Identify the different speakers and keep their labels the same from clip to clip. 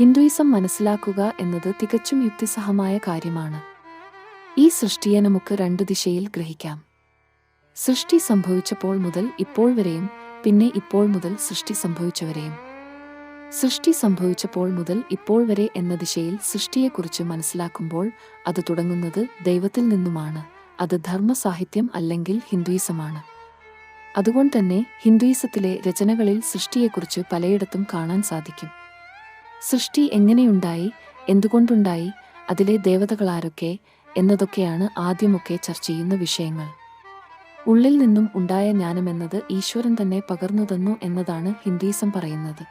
Speaker 1: Hinduism മനസ്സിലാക്കുക എന്നത് തികച്ചും യുക്തിസഹമായ കാര്യമാണ്. ഈ സൃഷ്ടിയെ നമുക്ക് രണ്ടു ദിശയിൽ ഗ്രഹിക്കാം. സൃഷ്ടി സംഭവിച്ചപ്പോൾ മുതൽ ഇപ്പോൾ വരെയും പിന്നെ ഇപ്പോൾ മുതൽ സൃഷ്ടി സംഭവിച്ചവരെയും. സൃഷ്ടി സംഭവിച്ചപ്പോൾ മുതൽ ഇപ്പോൾ വരെ എന്ന ദിശയിൽ സൃഷ്ടിയെക്കുറിച്ച് മനസ്സിലാക്കുമ്പോൾ അത് തുടങ്ങുന്നത് ദൈവത്തിൽ നിന്നുമാണ്. അത് ധർമ്മസാഹിത്യം അല്ലെങ്കിൽ ഹിന്ദുയിസമാണ്. അതുകൊണ്ട് തന്നെ ഹിന്ദുയിസത്തിലെ രചനകളിൽ സൃഷ്ടിയെക്കുറിച്ച് പലയിടത്തും കാണാൻ സാധിക്കും. സൃഷ്ടി എങ്ങനെയുണ്ടായി എന്തുകൊണ്ടുണ്ടായി അതിലെ ദേവതകളാരൊക്കെ എന്നതൊക്കെയാണ് ആദ്യമൊക്കെ ചർച്ച ചെയ്യുന്ന വിഷയങ്ങൾ. ഉള്ളിൽ നിന്നും ഉണ്ടായ ജ്ഞാനമെന്നത് ഈശ്വരൻ തന്നെ പകർന്നു തന്നു എന്നതാണ് ഹിന്ദീസം പറയുന്നത്.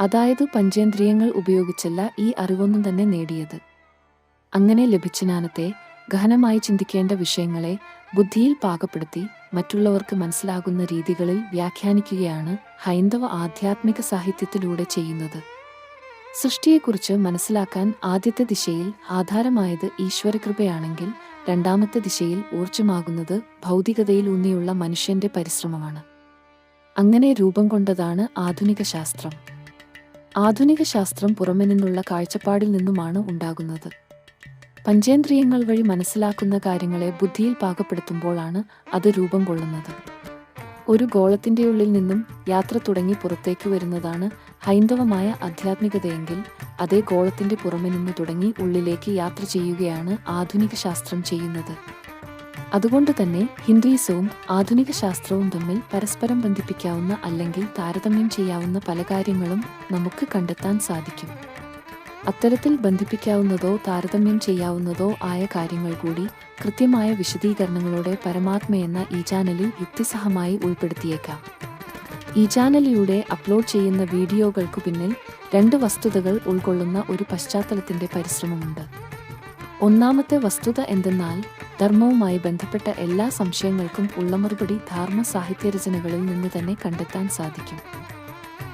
Speaker 1: അതായത് പഞ്ചേന്ദ്രിയങ്ങൾ ഉപയോഗിച്ചല്ല ഈ അറിവൊന്നും തന്നെ നേടിയത്. അങ്ങനെ ലഭിച്ച ജ്ഞാനത്തെ ഗഹനമായി ചിന്തിക്കേണ്ട വിഷയങ്ങളെ ബുദ്ധിയിൽ പാകപ്പെടുത്തി മറ്റുള്ളവർക്ക് മനസ്സിലാകുന്ന രീതികളിൽ വ്യാഖ്യാനിക്കുകയാണ് ഹൈന്ദവ ആധ്യാത്മിക സാഹിത്യത്തിലൂടെ ചെയ്യുന്നത്. സൃഷ്ടിയെക്കുറിച്ച് മനസ്സിലാക്കാൻ ആദ്യത്തെ ദിശയിൽ ആധാരമായത് ഈശ്വരകൃപയാണെങ്കിൽ രണ്ടാമത്തെ ദിശയിൽ ഊർജമാകുന്നത് ഭൗതികതയിൽ ഊന്നിയുള്ള മനുഷ്യന്റെ പരിശ്രമമാണ്. അങ്ങനെ രൂപം കൊണ്ടതാണ് ആധുനിക ശാസ്ത്രം. ആധുനിക ശാസ്ത്രം പുറമെ നിന്നുള്ള കാഴ്ചപ്പാടിൽ നിന്നുമാണ് ഉണ്ടാകുന്നത്. പഞ്ചേന്ദ്രിയങ്ങൾ വഴി മനസ്സിലാക്കുന്ന കാര്യങ്ങളെ ബുദ്ധിയിൽ പാകപ്പെടുത്തുമ്പോഴാണ് അത് രൂപം കൊള്ളുന്നത്. ഒരു ഗോളത്തിന്റെ ഉള്ളിൽ നിന്നും യാത്ര തുടങ്ങി പുറത്തേക്ക് വരുന്നതാണ് ഹൈന്ദവമായ ആധ്യാത്മികതയെങ്കിൽ അതേ ഗോളത്തിന്റെ പുറമെ നിന്ന് തുടങ്ങി ഉള്ളിലേക്ക് യാത്ര ചെയ്യുകയാണ് ആധുനിക ശാസ്ത്രം ചെയ്യുന്നത്. അതുകൊണ്ട് തന്നെ ഹിന്ദുയിസവും ആധുനിക ശാസ്ത്രവും തമ്മിൽ പരസ്പരം ബന്ധിപ്പിക്കാവുന്ന അല്ലെങ്കിൽ താരതമ്യം ചെയ്യാവുന്ന പല കാര്യങ്ങളും നമുക്ക് കണ്ടെത്താൻ സാധിക്കും. അത്തരത്തിൽ ബന്ധിപ്പിക്കാവുന്നതോ താരതമ്യം ചെയ്യാവുന്നതോ ആയ കാര്യങ്ങൾ കൂടി കൃത്യമായ വിശദീകരണങ്ങളോടെ പരമാത്മയെന്ന ഈ ചാനലിൽ യുക്തിസഹമായി ഉൾപ്പെടുത്തിയേക്കാം. ഈ ചാനലിലൂടെ അപ്ലോഡ് ചെയ്യുന്ന വീഡിയോകൾക്ക് പിന്നിൽ രണ്ട് വസ്തുതകൾ ഉൾക്കൊള്ളുന്ന ഒരു പശ്ചാത്തലത്തിന്റെ പരിശ്രമമുണ്ട്. ഒന്നാമത്തെ വസ്തുത എന്തെന്നാൽ ധർമ്മവുമായി ബന്ധപ്പെട്ട എല്ലാ സംശയങ്ങൾക്കും ഉള്ള മറുപടി ധാർമ്മ സാഹിത്യരചനകളിൽ നിന്ന് തന്നെ കണ്ടെത്താൻ സാധിക്കും.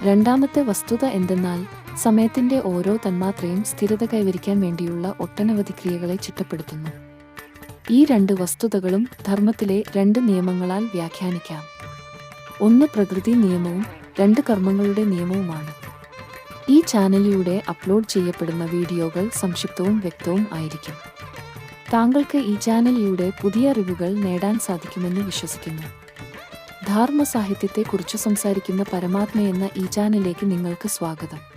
Speaker 1: രണ്ടാമത്തെ വസ്തുത എന്തെന്നാൽ സമയത്തിന്റെ ഓരോ തന്മാത്രയും സ്ഥിരത കൈവരിക്കാൻ വേണ്ടിയുള്ള ഒട്ടനവധി ക്രിയകളെ ചിട്ടപ്പെടുത്തുന്നു. ഈ രണ്ട് വസ്തുതകളും ധർമ്മത്തിലെ രണ്ട് നിയമങ്ങളാൽ വ്യാഖ്യാനിക്കാം. ഒന്ന് പ്രകൃതി നിയമവും രണ്ട് കർമ്മങ്ങളുടെ നിയമവുമാണ്. ഈ ചാനലിലൂടെ അപ്ലോഡ് ചെയ്യപ്പെടുന്ന വീഡിയോകൾ സംക്ഷിപ്തവും വ്യക്തവും ആയിരിക്കും. താങ്കൾക്ക് ഈ ചാനലിലൂടെ പുതിയ അറിവുകൾ നേടാൻ സാധിക്കുമെന്ന് വിശ്വസിക്കുന്നു. ധാർമ്മ സാഹിത്യത്തെക്കുറിച്ച് സംസാരിക്കുന്ന പരമാത്മ എന്ന ഈ ചാനലിലേക്ക് നിങ്ങൾക്ക് സ്വാഗതം.